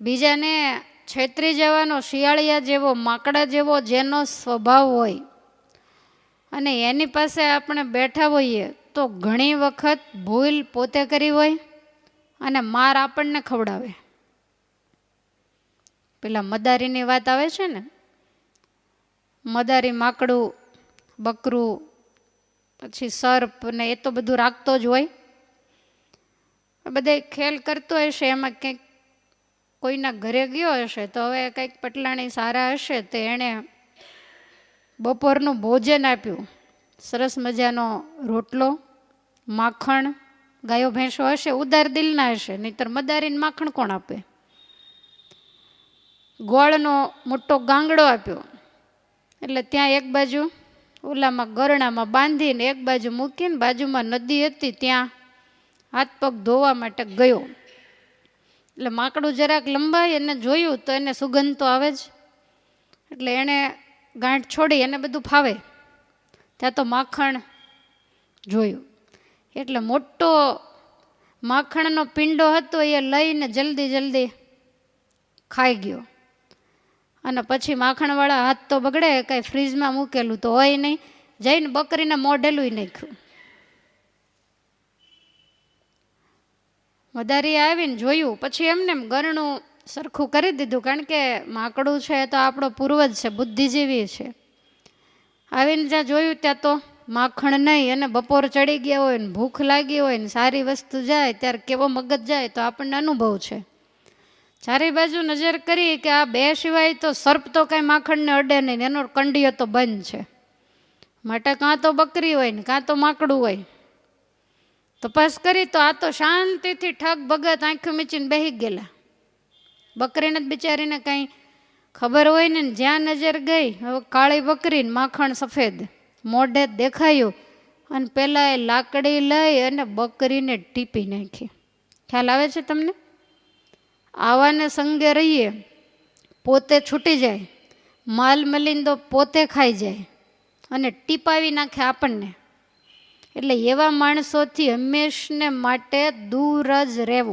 બીજાને છેતરી જવાનો શિયાળિયા જેવો, માકડા જેવો જેનો સ્વભાવ હોય અને એની પાસે આપણે બેઠા હોઈએ તો ઘણી વખત ભૂલ પોતે કરી હોય અને માર આપણને ખવડાવે. પેલા મદારીની વાત આવે છે ને? મદારી માકડું, બકરું, પછી સર્પ ને એ તો બધું રાખતો જ હોય. બધે ખેલ કરતો હશે, એમાં કંઈક કોઈના ઘરે ગયો હશે તો હવે કંઈક પટલાણી સારા હશે તો એણે બપોરનું ભોજન આપ્યું. સરસ મજાનો રોટલો, માખણ, ગાયો ભેંસો હશે, ઉદાર દિલના હશે, નહીતર મદારીને માખણ કોણ આપે? ગોળનો મોટો ગાંગડો આપ્યો. એટલે ત્યાં એક બાજુ ઓલામાં ગરણામાં બાંધીને એક બાજુ મૂકીને બાજુમાં નદી હતી ત્યાં હાથ પગ ધોવા માટે ગયો. એટલે માકડું જરાક લંબાઈ એને જોયું તો એને સુગંધ તો આવે જ. એટલે એણે ગાંઠ છોડી એને બધું ફાવે. ત્યાં તો માખણ જોયું. એટલે મોટો માખણનો પિંડો હતો એ લઈને જલ્દી જલ્દી ખાઈ ગયો. અને પછી માખણવાળા હાથ તો બગડે, કાંઈ ફ્રીજમાં મૂકેલું તો હોય નહીં. જઈને બકરીને મોઢેલું નાખ્યું. વધારી આવીને જોયું, પછી એમને એમ ગરણું સરખું કરી દીધું, કારણ કે માકડું છે તો આપણો પૂર્વજ છે, બુદ્ધિજીવી છે. આવીને જ્યાં જોયું ત્યાં તો માખણ નહીં અને બપોર ચડી ગયા હોય ને ભૂખ લાગી હોય ને સારી વસ્તુ જાય, ત્યારે કેવો મગજ જાય તો આપણને અનુભવ છે. ચારે બાજુ નજર કરી કે આ બે સિવાય તો સર્પ તો કાંઈ માખણને અડે નહીં, એનો કંડિયો તો બંધ છે. માટે કાં તો બકરી હોય ને કાં તો માકડું હોય. તપાસ કરી તો આ તો શાંતિથી ઠગ ભગત આંખો મીચીને બેહી ગયેલા. બકરીને જ બિચારીને કાંઈ ખબર હોય ને જ્યાં નજર ગઈ, હવે કાળી બકરી માખણ સફેદ મોઢે દેખાયું અને પહેલાં એ લાકડી લઈ અને બકરીને ટીપી નાખી. ખ્યાલ આવે છે તમને? આવાને સંગે રહીએ, પોતે છૂટી જાય, માલ મલિંદો પોતે ખાઈ જાય અને ટીપાવી નાખે આપણને. એટલે એવા માણસોથી હંમેશને માટે દૂર જ રહેવું.